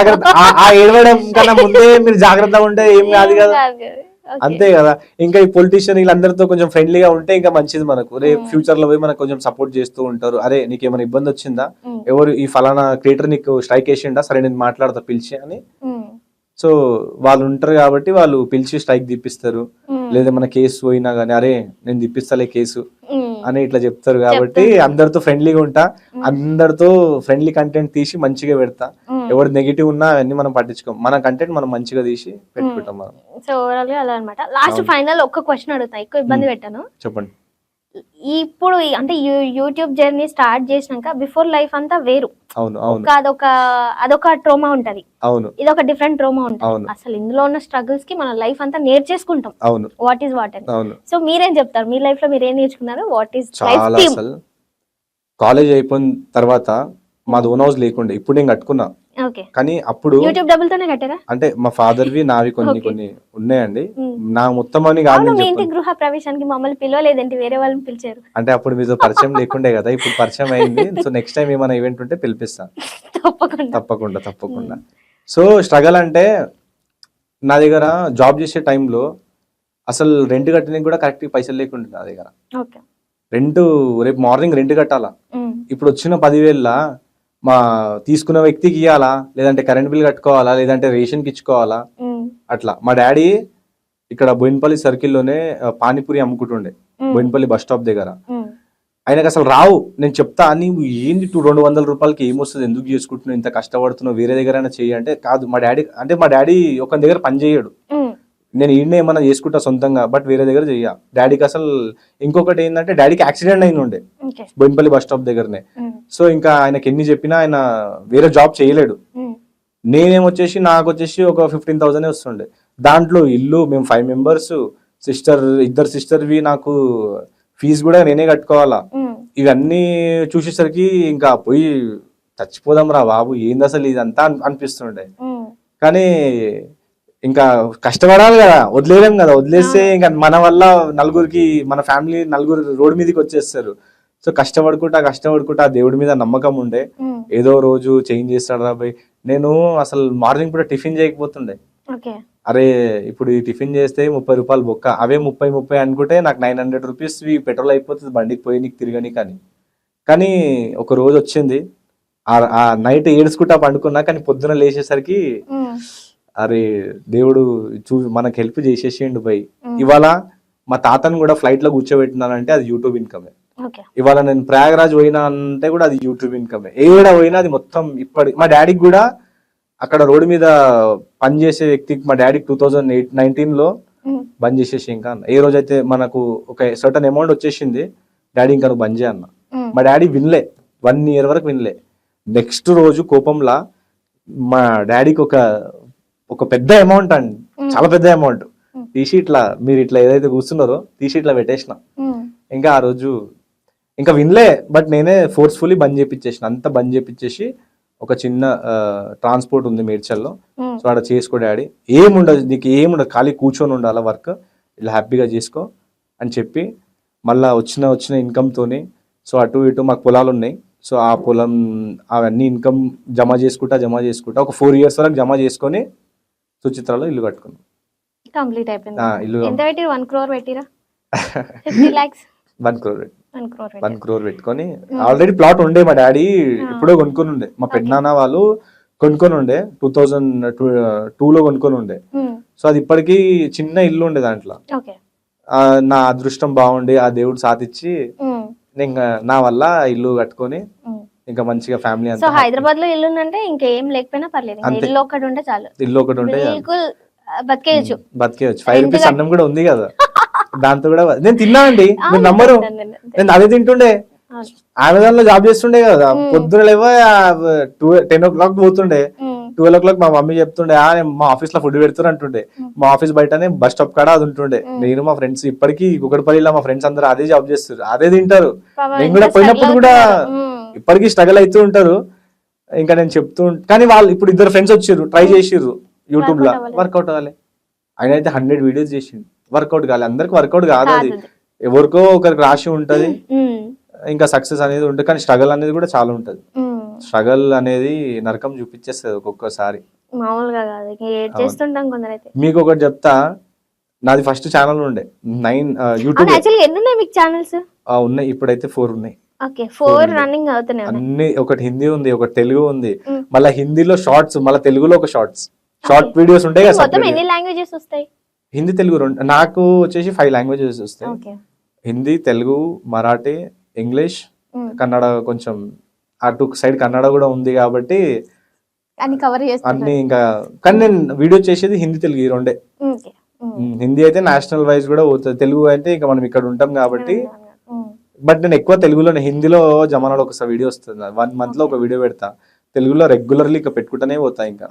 జాగ్రత్త ఆ- ఏడవడం కన్నా ముందే మీరు జాగ్రత్తగా ఉంటే ఏం కాదు కదా. అంతే కదా ఇంకా ఈ పొలిటీషియన్ వీళ్ళందరితో కొంచెం ఫ్రెండ్లీగా ఉంటే ఇంకా మంచిది మనకు రే. ఫ్యూచర్లో పోయి మనకు కొంచెం సపోర్ట్ చేస్తూ ఉంటారు అరే నీకు ఏమైనా ఇబ్బంది వచ్చిందా. ఎవరు ఈ ఫలానా క్రియేటర్ నీకు స్ట్రైక్ వేసిండా సరే నేను మాట్లాడతా పిలిచి అని. సో వాళ్ళు ఉంటారు కాబట్టి వాళ్ళు పిలిచి స్ట్రైక్ తీపిస్తారు. లేదా మన కేసు పోయినా గానీ అరే నేను తిప్పిస్తాలే కేసు. అని ఇట్లా చెప్తారు కాబట్టి. అందరితో ఫ్రెండ్లీగా ఉంటా. అందరితో ఫ్రెండ్లీ కంటెంట్ తీసి మంచిగా పెడతా. ఎవరు నెగిటివ్ ఉన్నా అవన్నీ మనం పట్టించుకోం మన కంటెంట్ మనం మంచిగా తీసి పెట్టుకుంటాం మనం సో ఓవరాల్గా అలా అనమాట లాస్ట్. ఫైనల్ ఒక్క క్వశ్చన్ అడుగుతా ఎక్కువ ఇబ్బంది. పెట్టాను చెప్పండి ఇప్పుడు అంటే యూట్యూబ్ జర్నీ స్టార్ట్ చేసినాక బిఫోర్ లైఫ్ అంతా వేరు. అవును అదొక అదొక ట్రోమా ఉంటది. అవును. ఇది ఒక డిఫరెంట్ ట్రోమా ఉంటది. అసలు ఇందులో ఉన్న స్ట్రగుల్స్కి మన లైఫ్ అంతా నేర్చేసుకుంటాం అవును. వాట్ ఈస్ వాట్ అని. అవును. సో మీరేం చెప్తారు? మీ లైఫ్లో మీరు ఏం నేర్చుకున్నారు? వాట్ ఈస్ చాలా అసలు. కాలేజ్ అయిపోయిన తర్వాత మాది ఓన్ హౌస్ లేకుండే. ఇప్పుడు నేను కట్టుకున్నా. కానీ అప్పుడు యూట్యూబ్ కట్టారా? అంటే మా ఫాదర్వి నావి కొన్ని. కొన్ని ఉన్నాయండి. నా మొత్తం అని కాదు మీ ఇంటి గృహ ప్రవేశానికి మమ్మల్ని పిలవలేదండి వేరే వాళ్ళని పిలిచారు. అంటే అప్పుడు మీతో పరిచయం లేకుండే కదా ఇప్పుడు పరిచయం అయింది. సో నెక్స్ట్ టైం ఏమైనా ఈవెంట్ ఉంటే పిలిపిస్తా. తప్పకుండా. తప్పకుండా తప్పకుండా. సో స్ట్రగల్ అంటే నా దగ్గర జాబ్ చేసే టైంలో అసలు రెంట్ కట్టడానికి కూడా కరెక్ట్ పైసలు లేకుండా నా దగ్గర. రెంట్ రేపు మార్నింగ్ రెంట్ కట్టాలా. ఇప్పుడు వచ్చిన పదివేల మా తీసుకున్న వ్యక్తికి ఇవ్వాలా లేదంటే కరెంట్ బిల్ కట్టుకోవాలా? లేదంటే రేషన్కి ఇచ్చుకోవాలా? అట్లా. మా డాడీ ఇక్కడ బోయినపల్లి సర్కిల్లోనే పానీపూరి అమ్ముకుంటుండే. బోయినపల్లి బస్ స్టాప్ దగ్గర. ఆయనకు అసలు రావు. నేను చెప్తా నీవు ఏంది టూ రెండు వందల రూపాయలకి ఏమొస్తుంది? ఎందుకు చేసుకుంటున్నావు? ఇంత కష్టపడుతున్నావు? వేరే దగ్గర చెయ్యి. అంటే కాదు మా డాడీ అంటే మా డాడీ ఒక దగ్గర పని చేయడు. నేను ఈయన ఏమన్నా చేసుకుంటా సొంతంగా బట్ వేరే దగ్గర చెయ్య. డాడీకి అసలు ఇంకొకటి ఏంటంటే డాడీకి యాక్సిడెంట్ అయిన ఉండే. బోయినపల్లి బస్ స్టాప్ దగ్గరనే. సో ఇంకా ఆయనకి ఎన్ని చెప్పినా ఆయన వేరే జాబ్ చేయలేడు. నేనేం వచ్చేసి నాకు వచ్చేసి ఒక ఫిఫ్టీన్ థౌసండ్ వస్తుండే. దాంట్లో ఇల్లు మేము ఫైవ్ మెంబర్స్ సిస్టర్ ఇద్దరు సిస్టర్వి నాకు ఫీజు కూడా నేనే కట్టుకోవాలా. ఇవన్నీ చూసేసరికి ఇంకా పోయి చచ్చిపోదాం రా బాబు ఏంది అసలు ఇదంతా అని- అనిపిస్తుండే. కానీ ఇంకా కష్టపడాలి కదా వదిలేయలేం కదా వదిలేస్తే ఇంకా మన వల్ల నలుగురికి మన ఫ్యామిలీ నలుగురు రోడ్డు మీదకి వచ్చేస్తారు. సో కష్టపడుకుంటా కష్టపడుకుంటా ఆ దేవుడి మీద నమ్మకం ఉండే. ఏదో రోజు చేంజ్ చేస్తాడు రాబాయ్ నేను అసలు మార్నింగ్ పూట టిఫిన్ చేయకపోతుండే. అరే ఇప్పుడు ఈ టిఫిన్ చేస్తే ముప్పై రూపాయలు బొక్క. అవే ముప్పై ముప్పై అనుకుంటే నాకు నైన్ హండ్రెడ్ రూపీస్ పెట్రోల్ అయిపోతుంది బండికి పోయి నీకు తిరగని కానీ. కానీ ఒక రోజు వచ్చింది. ఆ- ఆ నైట్ ఏడుచుకుంటా పండుకున్నా కానీ పొద్దున లేచేసరికి అరే దేవుడు చూ మనకు హెల్ప్ చేసేసిండు పోయి ఇవాళ మా తాతను కూడా ఫ్లైట్లో కూర్చోబెట్టినానంటే అది యూట్యూబ్ ఇన్కమే ఇవాళ నేను ప్రయాగరాజ్ పోయినా అంటే కూడా అది యూట్యూబ్ ఇన్కమే ఏడ పోయినా అది మొత్తం ఇప్పటి మా డాడీకి కూడా అక్కడ రోడ్డు మీద పనిచేసే వ్యక్తికి మా డాడీకి టూ థౌజండ్ ఎయిట్ నైన్టీన్లో బంద్ చేసేసి ఇంకా అన్న. ఏ రోజైతే మనకు ఒక సర్టన్ అమౌంట్ వచ్చేసింది డాడీ ఇంకా నువ్వు బంద్ చేయ అన్న. మా డాడీ వినలే. వన్ ఇయర్ వరకు వినలే. నెక్స్ట్ రోజు కోపంలా మా డాడీకి ఒక ఒక పెద్ద అమౌంట్ అండి. చాలా పెద్ద అమౌంట్ తీసి ఇట్లా మీరు ఇట్లా ఏదైతే కూర్చున్నారో తీసి ఇట్లా పెట్టేసిన. ఇంకా ఆ రోజు ఇంకా వినలే బట్ నేనే ఫోర్స్ఫుల్లీ బంద్ చేపించేసిన అంతా బంద్ చేపించేసి ఒక చిన్న ట్రాన్స్పోర్ట్ ఉంది మేడ్చల్లో. సో అక్కడ చేసుకో డాడీ. ఏముండదు నీకు ఏముండదు ఖాళీ కూర్చొని ఉండాలి వర్క్? ఇలా హ్యాపీగా చేసుకో అని చెప్పి మళ్ళా వచ్చిన వచ్చిన ఇన్కమ్తోని సో అటు ఇటు మాకు పొలాలు ఉన్నాయి సో ఆ పొలం అవన్నీ ఇన్కమ్ జమ చేసుకుంటా జమ చేసుకుంటా ఒక ఫోర్ ఇయర్స్ వరకు జమ చేసుకొని సుచిత్రలో ఇల్లు కట్టుకున్నాం. కంప్లీట్ అయిపోయింది. ఇల్లు ఎంత పెట్టిరు వన్ క్రోర్ పెట్టిరా fifty one crore crore one crore పెట్టుకొని ఆల్రెడీ ప్లాట్ ఉండే మా డాడీ ఎప్పుడో కొనుక్కొని ఉండే. మా పెద్దనాన్న వాళ్ళు కొనుక్కొని ఉండే. టూ థౌజండ్ టూ లో కొనుక్కొని ఉండే. సో అది ఇప్పటికీ చిన్న ఇల్లు ఉండే దాంట్లో. నా అదృష్టం బాగుండి ఆ దేవుడు సాధించి నేను నా వల్ల ఇల్లు కట్టుకొని ఇంకా మంచిగా ఫ్యామిలీ అంతా హైదరాబాద్లో ఇల్లు ఉందంటే ఇంకేం లేకపోయినా పర్లేదు. ఇల్లు ఒక్కటి ఉంటే చాలు. ఇల్లు ఒకటి ఉంటే బతికేయచ్చు. బతికేయచ్చు. ఫైవ్ రూపీస్ అన్నం కూడా ఉంది కదా. దాంతో కూడా నేను తిన్నా అండి మీరు నమ్మరు. నేను అదే తింటుండే. అమెజాన్లో జాబ్ చేస్తుండే కదా. పొద్దున లేవో టూ టెన్ ఓ క్లాక్ పోతుండే. ట్వెల్వ్ ఓ క్లాక్ మా మమ్మీ చెప్తుండే "ఆ, నేను మా ఆఫీస్లో ఫుడ్ పెడుతున్నా అంటుండే. మా ఆఫీస్ బయటనే బస్ స్టాప్ కాడ అది ఉంటుండే. నేను మా ఫ్రెండ్స్ ఇప్పటికీ కుకటపల్లిలో మా ఫ్రెండ్స్ అందరూ అదే జాబ్ చేస్తారు. అదే తింటారు. నేను కూడా పోయినప్పుడు కూడా ఇప్పటికీ స్ట్రగల్ అవుతూ ఉంటారు. ఇంకా నేను చెప్తూ కానీ వాళ్ళు ఇప్పుడు ఇద్దరు ఫ్రెండ్స్ వచ్చిర్రు ట్రై చేసిర్రు యూట్యూబ్లో. వర్కౌట్ అవ్వాలి. ఆయన అయితే హండ్రెడ్ వీడియోస్ చేసిండు. వర్కౌట్ కాలే. అందరికి వర్కౌట్ కాదు అది. ఎవరికో ఒకరికి రాసి ఉంటది. ఇంకా సక్సెస్ అనేది ఉంటుంది. కానీ స్ట్రగల్ అనేది కూడా చాలా ఉంటది. స్ట్రగల్ అనేది నరకం చూపించేస్తుంది ఒక్కొక్కసారి. మామూలుగా కాదు. ఇక ఏడ్ చేస్తుంటాం కొందరైతే. మీకు ఒకటి చెప్తా. నాది ఫస్ట్ ఛానల్ ఉండే. నైన్ యూట్యూబ్ ఎన్ని ఉన్నాయి మీకు ఛానల్స్? ఉన్నాయి. ఇప్పుడైతే ఫోర్ ఉన్నాయి. ఓకే ఫోర్ రన్నింగ్ అవుతున్నాయి. అన్ని ఒకటి హిందీ ఉంది ఒకటి తెలుగు ఉంది. మళ్ళీ హిందీలో షార్ట్స్ మళ్ళీ తెలుగులో ఒక షార్ట్స్. షార్ట్ వీడియోస్ ఉంటాయి కదా మొత్తం. ఎన్ని లాంగ్వేజెస్ వస్తాయి? హిందీ తెలుగు రెండు నాకు వచ్చేసి ఫైవ్ లాంగ్వేజెస్ వస్తాయి. Hindi Telugu Marathi English Mm. కన్నడ కొంచెం అటు సైడ్ కన్నడ కూడా ఉంది కాబట్టి అన్ని కవర్ అన్ని ఇంకా కానీ నేను వీడియో చేసేది హిందీ తెలుగు ఈ రెండే. ఓకే ఉమ్, హిందీ అయితే నేషనల్ వైజ్ కూడా పోతుంది. తెలుగు అయితే ఇంకా మనం ఇక్కడ ఉంటాం కాబట్టి. బట్ నేను ఎక్కువ తెలుగులోనే హిందీలో జమానాలో ఒకసారి వీడియో వస్తుంది. వన్ మంత్లో ఒక వీడియో పెడతా. తెలుగులో రెగ్యులర్లీ ఇక పెట్టుకుంటానే పోతా ఇంకా.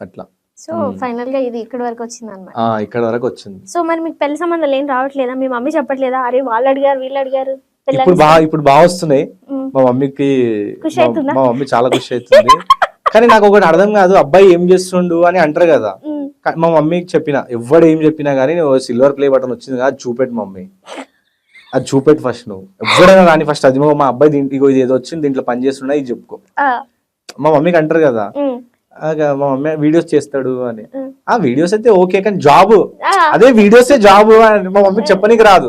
అట్లా. సో ఫైనల్గా ఇది ఇక్కడ వరకు వచ్చింది అనమాట ఆ ఇక్కడ వరకు వచ్చింది. సో మరి మీకు పెళ్ళి సంబంధాలు ఏం రావట్లేదా? మీ మమ్మీ చెప్పట్లేదా? అరే వాళ్ళు అడిగారు వీళ్ళు అడిగారు ఇప్పుడు బాగా ఇప్పుడు బాగా వస్తున్నాయి. మా మమ్మీకి మా- మమ్మీ చాలా ఖుషి అవుతుంది. కానీ నాకు ఒకటి అర్థం కాదు అబ్బాయి ఏం చేస్తుండు అని అంటారు కదా. మా మమ్మీకి చెప్పిన ఎవడు ఏం చెప్పినా కానీ సిల్వర్ ప్లే బటన్ వచ్చింది కదా చూపెట్టు మమ్మీ. అది చూపెట్టు ఫస్ట్ నువ్వు. ఎవడైనా కానీ ఫస్ట్ అది. మా అబ్బాయి దీంట్లో ఇది ఏదో వచ్చింది దీంట్లో పని చేస్తున్నా ఇది చెప్పుకో. మా మమ్మీకి అంటారు కదా. మా మమ్మీ వీడియోస్ చేస్తాడు అని. ఆ. వీడియోస్ అయితే ఓకే కానీ జాబ్ అదే వీడియోసే జాబ్ అని మా మమ్మీకి చెప్పనీకి రాదు.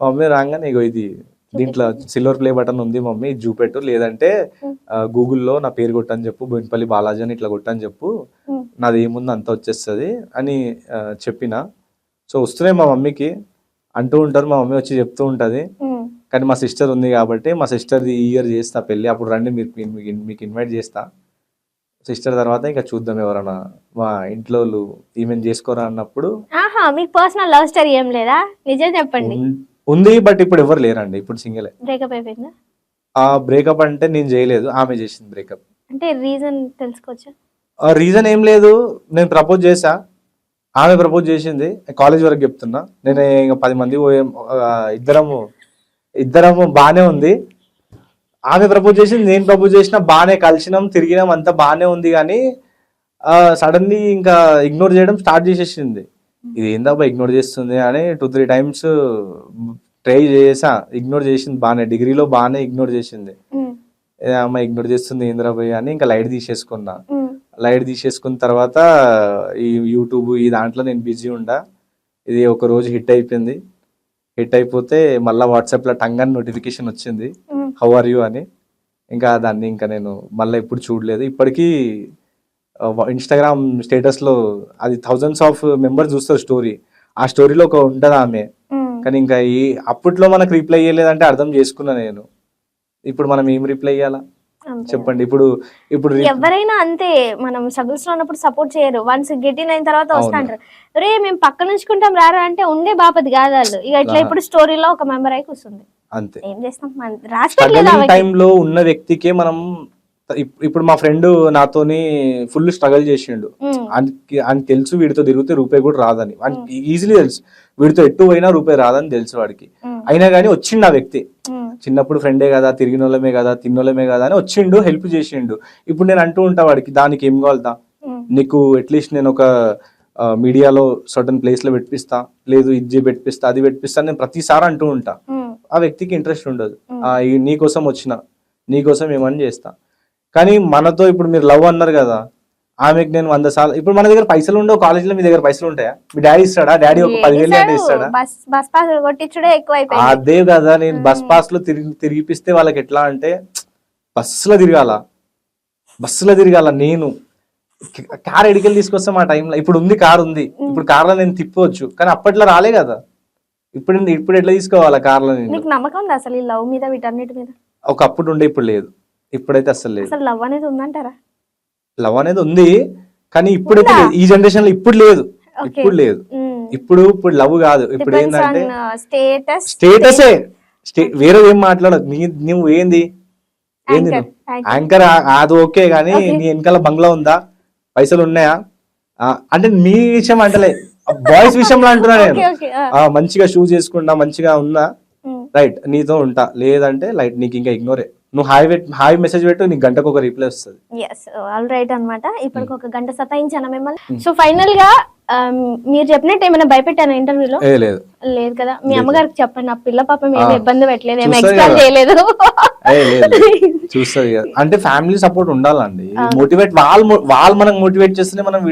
మా మమ్మీ రాగానే ఇగో ఇది దీంట్లో సిల్వర్ ప్లే బటన్ ఉంది మమ్మీ చూపెట్టు. లేదంటే గూగుల్లో నా పేరు కొట్టని చెప్పు బోయినపల్లి బాలాజీ అని ఇట్లా కొట్టని చెప్పు. నాది ఏముంది అంత వచ్చేస్తుంది అని చెప్పిన. సో వస్తున్నాయి మా మమ్మీకి. అంటూ ఉంటారు మా మమ్మీ వచ్చి చెప్తూ ఉంటుంది. కానీ మా సిస్టర్ ఉంది కాబట్టి మా సిస్టర్ది ఈ ఇయర్ చేస్తా పెళ్ళి. అప్పుడు రండి మీరు మీకు ఇన్వైట్ చేస్తా. సిస్టర్ తర్వాత ఇంకా చూద్దాం ఎవరైనా మా ఇంట్లో వాళ్ళు ఈమెను చేసుకోరా అన్నప్పుడు. ఆహా మీకు పర్సనల్ లవ్ స్టోరీ ఏం లేదా? నిజం చెప్పండి. ఉన్- ఉంది బట్ ఇప్పుడు ఎవరు లేరండి ఇప్పుడు సింగిలే. బ్రేకప్ అయిపోయిందా? ఆ బ్రేకప్ అంటే నేను చేయలేదు ఆమె చేసింది బ్రేకప్. అంటే రీజన్ తెలుసుకోవచ్చా? రీజన్ ఏం లేదు నేను ప్రపోజ్ చేసా ఆమె ప్రపోజ్ చేసింది కాలేజ్ వరకు చెప్తున్నా. నేను ఇంకా పది మంది పోయాం ఆ, ఇద్దరము ఇద్దరము బాగానే ఉంది. ఆమె ప్రపోజ్ చేసింది నేను ప్రపోజ్ చేసినా బాగానే కలిసినాం తిరిగినాం అంతా బాగానే ఉంది కానీ సడన్లీ ఇంకా ఇగ్నోర్ చేయడం స్టార్ట్ చేసేసింది. ఇది ఏందబ్బా ఇగ్నోర్ చేస్తుంది అని టూ త్రీ టైమ్స్ ట్రై చేసా ఇగ్నోర్ చేసింది బాగానే డిగ్రీలో బాగానే ఇగ్నోర్ చేసింది. అమ్మ ఇగ్నోర్ చేస్తుంది ఏంద్రా భయ్ అని ఇంకా లైట్ తీసేసుకున్నా. లైట్ తీసేసుకున్న తర్వాత ఈ యూట్యూబ్ ఈ దాంట్లో నేను బిజీ ఉండా. ఇది ఒక రోజు హిట్ అయిపోయింది. హిట్ అయిపోతే మళ్ళీ వాట్సాప్లో టంగ్ అని నోటిఫికేషన్ వచ్చింది. హౌ ఆర్ యూ అని. ఇంకా దాన్ని ఇంకా నేను మళ్ళీ ఎప్పుడు చూడలేదు. ఇప్పటికీ ఇన్స్టాగ్రామ్ స్టేటస్లో అది థౌజండ్స్ ఆఫ్ మెంబర్స్ చూస్తారు స్టోరీ ఆ స్టోరీలో ఒక ఉంటుంది ఆమె. కానీ ఇంకా ఈ అప్పట్లో మనకు రిప్లై చేయలేదంటే అర్థం చేసుకున్నా నేను. ఇప్పుడు మనం ఏం రిప్లై ఇవ్వాలా అంతే. చెప్పండి. ఇప్పుడు ఇప్పుడు ఎవరైనా అంతే మనం స్ట్రగుల్స్లో ఉన్నప్పుడు సపోర్ట్ చేయరు. వన్స్ గెటిన్ అయిన తర్వాత వస్తా అవును. అంటారు. రే మేము పక్క నుంచుకుంటాం రారా అంటే ఉండే బాపతి కాదు వాళ్ళు. ఇక ఇట్లా. ఇప్పుడు స్టోరీలో ఒక మెంబర్ అయి కూర్చుంది. అంతే. ఏం చేస్తాం. టైంలో ఉన్న వ్యక్తికే మనం ఇప్- ఇప్పుడు మా ఫ్రెండ్ నాతోని ఫుల్ స్ట్రగల్ చేసిండు. ఆయన తెలుసు వీడితో తిరిగితే రూపాయి కూడా రాదని. ఈజీలీ తెలుసు. వీడితో ఎట్టు పోయినా రూపాయి రాదని తెలుసు వాడికి. అయినా కానీ వచ్చిండు ఆ వ్యక్తి. చిన్నప్పుడు ఫ్రెండే కదా తిరిగిన వాళ్ళమే కదా తిన్నోళ్ళమే కదా అని వచ్చిండు హెల్ప్ చేసిండు. ఇప్పుడు నేను అంటూ ఉంటా వాడికి దానికి ఏం కావాలదా? ఉమ్. నీకు అట్లీస్ట్ నేను ఒక మీడియాలో సర్టన్ ప్లేస్లో పెట్టిస్తా. లేదు ఇది పెట్టిస్తా అది పెట్టిస్తా నేను ప్రతిసారి అంటూ ఉంటా. ఆ వ్యక్తికి ఇంట్రెస్ట్ ఉండదు. Mm. ఆ, ఈ నీ కోసం వచ్చిన నీ కోసం ఏమని చేస్తా. కానీ మనతో ఇప్పుడు మీరు లవ్ అన్నారు కదా ఆమెకి నేను వంద సార్లు ఇప్పుడు మన దగ్గర పైసలు ఉండవు కాలేజీలో మీ దగ్గర పైసలు ఉంటాయా? మీ డాడీ ఇస్తాడా? డాడీ ఒక పదివేలు అంటే ఇస్తాడు. ఇస్తాడా? బస్ బస్ పాస్ కొట్టించుడే ఎక్కువ అయిపోయింది అదే కదా నేను బస్ పాస్లో తిరిగి తిరిగిపిస్తే వాళ్ళకి ఎట్లా అంటే బస్సులో తిరగాల. బస్సులో తిరగాల నేను. కార్ ఎడికెళ్ళి తీసుకొస్తాం ఆ టైంలో ఇప్పుడు ఉంది కార్ ఉంది. ఇప్పుడు కార్లో నేను తిప్పవచ్చు కానీ అప్పట్లో రాలే కదా. ఇప్పుడు ఇప్పుడు ఎట్లా తీసుకోవాలా కార్లో నేను నీకు నమ్మకం ఉంది అసలు ఈ లవ్ మీద వీటన్నిటి మీద? ఒకప్పుడు ఉండే ఇప్పుడు లేదు. ఇప్పుడైతే అసలు లేదు. అసలు లవ్ అనేది ఉందంటారా? లవ్ అనేది ఉంది కానీ ఇప్పుడైతే లేదు. ఈ జనరేషన్లో ఇప్పుడు లేదు. ఇప్పుడు లేదు. ఇప్పుడు ఇప్పుడు లవ్ కాదు. ఇప్పుడు ఏంటంటే స్టేటస్. స్టేటసే స్టే వేరే ఏం మాట్లాడదు నీ నువ్వు ఏంది? ఏంది. యాంకర్ అది ఓకే కానీ నీ వెనకాల బంగ్లా ఉందా? పైసలు ఉన్నాయా? అంటే మీ విషయం అంటలే. బాయ్స్ విషయంలో అంటున్నా నేను. మంచిగా షూ చేసుకున్నా మంచిగా ఉన్నా రైట్ నీతో ఉంటా. లేదంటే లైట్ నీకు ఇంకా ఇగ్నోరే నువ్వు హాయ్ హాయ్ మెసేజ్ పెట్టు నీకు గంటకు ఒక రిప్లై వస్తుంది. ఎస్ ఆల్ రైట్ అనమాట ఇప్పటికి Hmm. ఒక గంట సతాయించాను మిమ్మల్ని? సో ఫైనల్గా um, మీరు చెప్పినట్టు ఏమైనా భయపెట్టాను ఇంటర్వ్యూలో లేదు. లేదు కదా. మీ అమ్మగారికి చెప్పండి. నా పిల్ల పాపం ఏమి. ఇబ్బంది పెట్టలేదు. ఏమి ఎక్స్ప్లెయిన్. చేయలేదు. చూస్తది అంటే ఫ్యామిలీ సపోర్ట్ ఉండాలండి. మోటివేట్ వాళ్ళు వాళ్ళు మనకు మోటివేట్ చేస్తేనే మనం